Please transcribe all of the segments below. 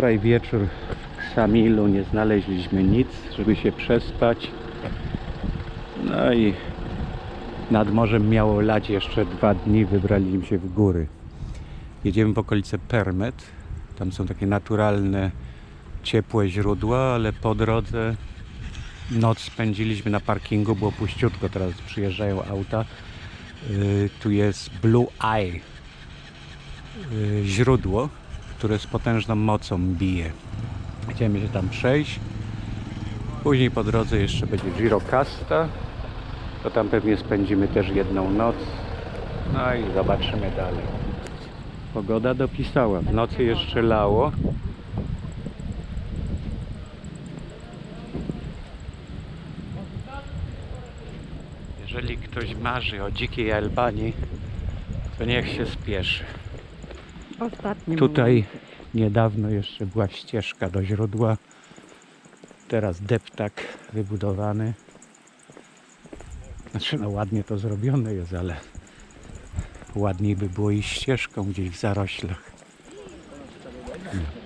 Wczoraj wieczór w Ksamilu nie znaleźliśmy nic, żeby się przespać. No i nad morzem miało lać jeszcze dwa dni, wybraliśmy się w góry. Jedziemy w okolice Permet. Tam są takie naturalne, ciepłe źródła, ale po drodze noc spędziliśmy na parkingu, było puściutko, teraz przyjeżdżają auta. Yy, tu jest Blue Eye, yy, źródło, które z potężną mocą bije. Chcemy się tam przejść. Później po drodze jeszcze będzie Girocasta. To tam pewnie spędzimy też jedną noc. No i zobaczymy dalej. Pogoda dopisała. W nocy jeszcze lało. Jeżeli ktoś marzy o dzikiej Albanii, to niech się spieszy. Tutaj niedawno jeszcze była ścieżka do źródła. Teraz deptak wybudowany. Znaczy no ładnie to zrobione jest, ale ładniej by było iść ścieżką gdzieś w zaroślach.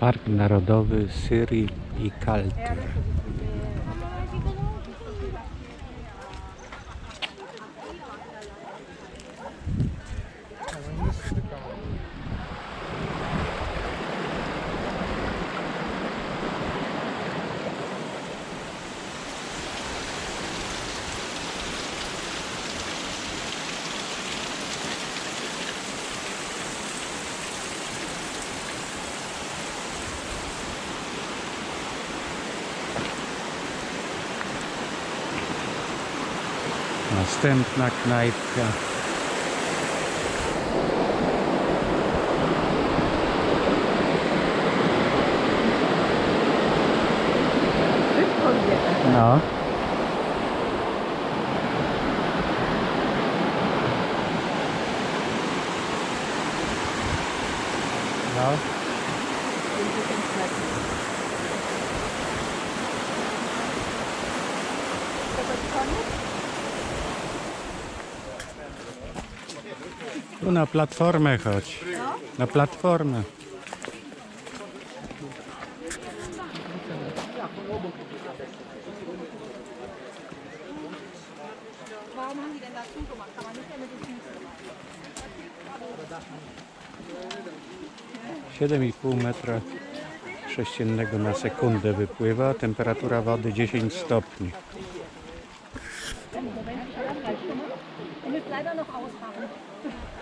Park Narodowy Syrii i Kalty. Następna knajpka. No. Na platformę chodź. Na platformę. Siedem i pół metra sześciennego na sekundę wypływa. Temperatura wody 10 stopni. Noch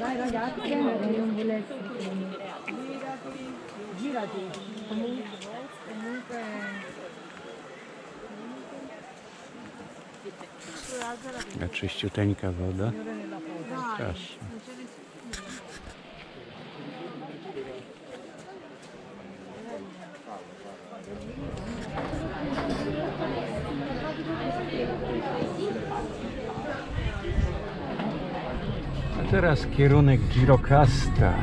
나 이런 약재는 몰래 지라지 A czyściuteńka woda. Proszę. A teraz kierunek Girocasta.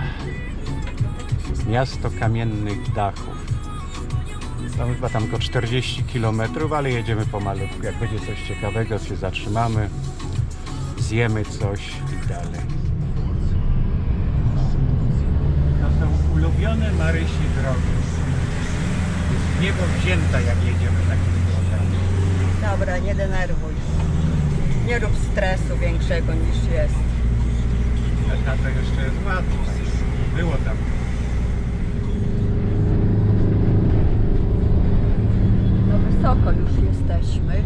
Miasto kamiennych dachów. Tam chyba tam tylko 40 km, ale jedziemy pomalutku. Jak będzie coś ciekawego, się zatrzymamy, zjemy coś i dalej. To są ulubione Marysi drogi. Jest niebo wzięta, jak jedziemy takimi drogami. Dobra, nie denerwuj. Nie rób stresu większego niż jest. A to jeszcze jest ładne. Było tam. No wysoko już jesteśmy.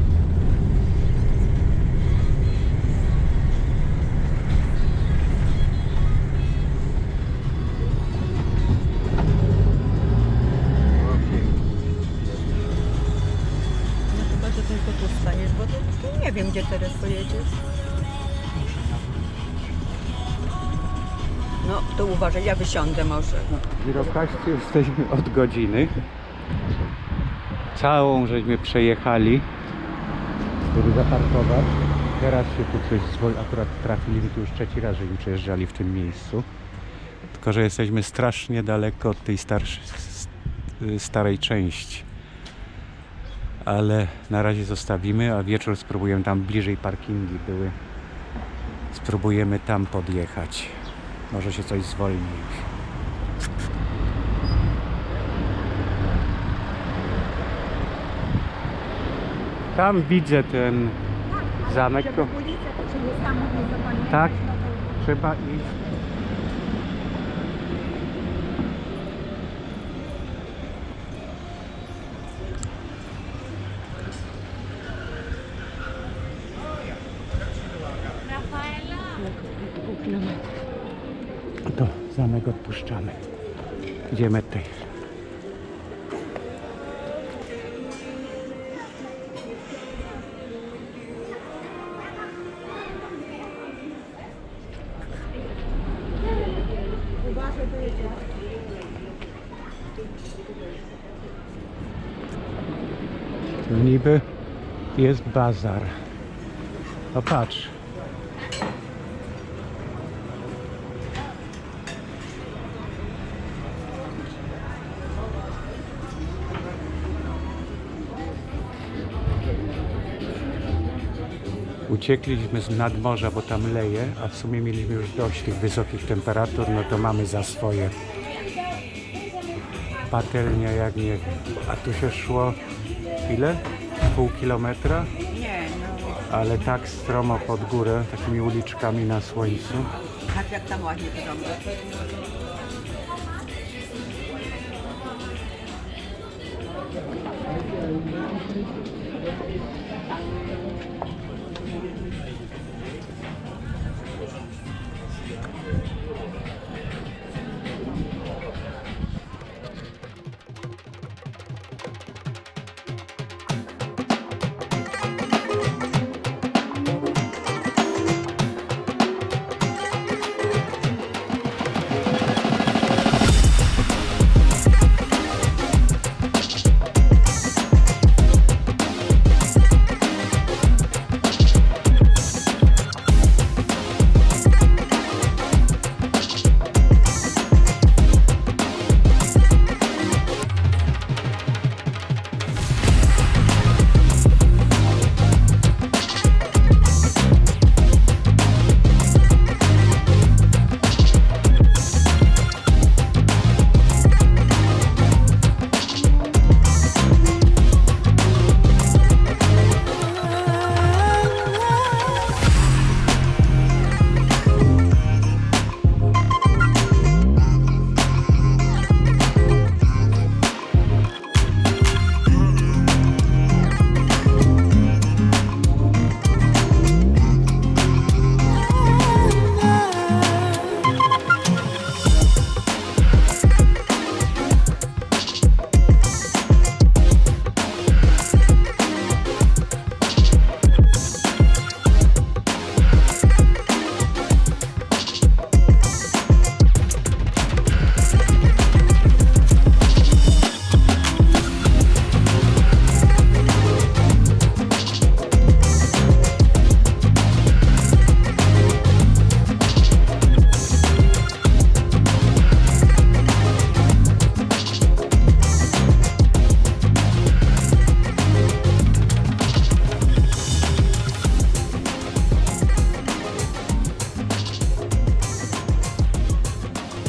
No chyba, że tylko nie wiem, gdzie teraz pojedziesz. No, to uważaj, ja wysiądę może. W Girokaście jesteśmy od godziny. Całą żeśmy przejechali. żeby zaparkować. Teraz się tu coś zwoli, akurat trafili tu już trzeci raz, żeśmy przejeżdżali w tym miejscu. Tylko, że jesteśmy strasznie daleko od tej starsz, s- y, starej części. Ale na razie zostawimy, a wieczór spróbujemy tam bliżej parkingi były. Spróbujemy tam podjechać. Może się coś zwolni. Tam widzę ten zamek. To Tak. no trzeba iść. To zamek odpuszczamy. Idziemy tutaj. Niby jest bazar. O patrz. Uciekliśmy z nadmorza, bo tam leje, a w sumie mieliśmy już dość tych wysokich temperatur, no to mamy za swoje patelnia jak nie wiem. A tu się szło ile? Pół kilometra? Nie, no, Ale tak stromo pod górę, takimi uliczkami na słońcu. tak jak tam ładnie wygląda.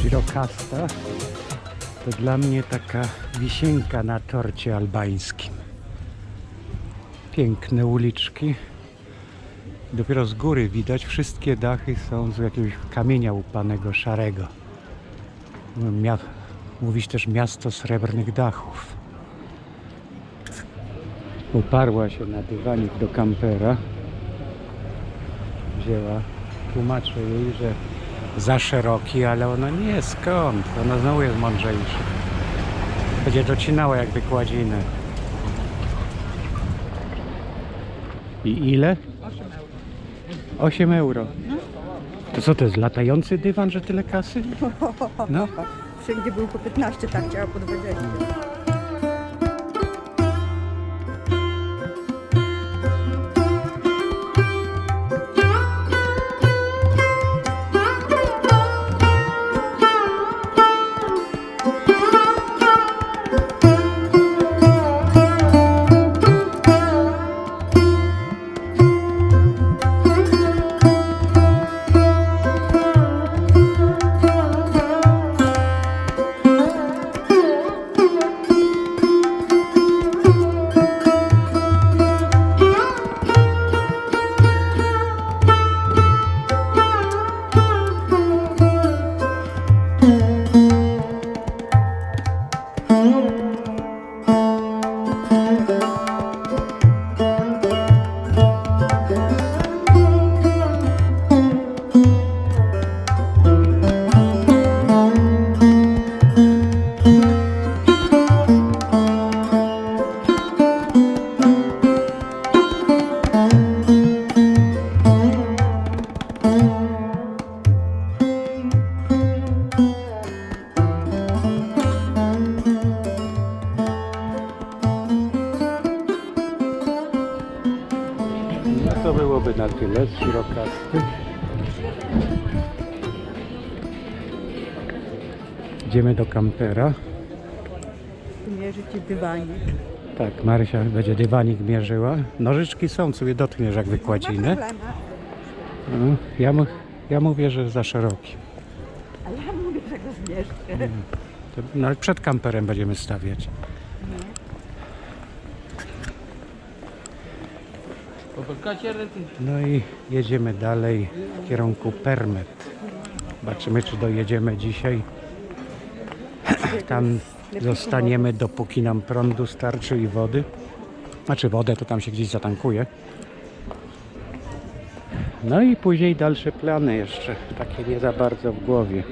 Girocasta to dla mnie taka wisienka na torcie albańskim. Piękne uliczki. Dopiero z góry widać, wszystkie dachy są z jakiegoś kamienia upanego, szarego. Mia- mówić też miasto srebrnych dachów. Uparła się na dywanik do kampera. Wzięła, tłumaczę jej, że za szeroki, ale ona nie, skąd? Ona znowu jest mądrzejsza. Będzie docinała jak wykładzinę. I ile? 8 euro. To co to jest, latający dywan, że tyle kasy? No. Wszędzie był po 15, tak chciała po 20. Mm-hmm. Z Girokasty. Idziemy do kampera. Mierzycie dywanik. Tak, Marysia będzie dywanik mierzyła. Nożyczki są, sobie dotkniesz jak wykładziny. No, ja, mu- ja mówię, że za szeroki. A ja mówię, że go zmieszczę. No, ale przed kamperem będziemy stawiać. No i jedziemy dalej w kierunku Permet. Zobaczymy, czy dojedziemy dzisiaj. Tam zostaniemy, dopóki nam prądu starczy i wody. Znaczy wodę to tam się gdzieś zatankuje. No i później dalsze plany jeszcze, takie nie za bardzo w głowie.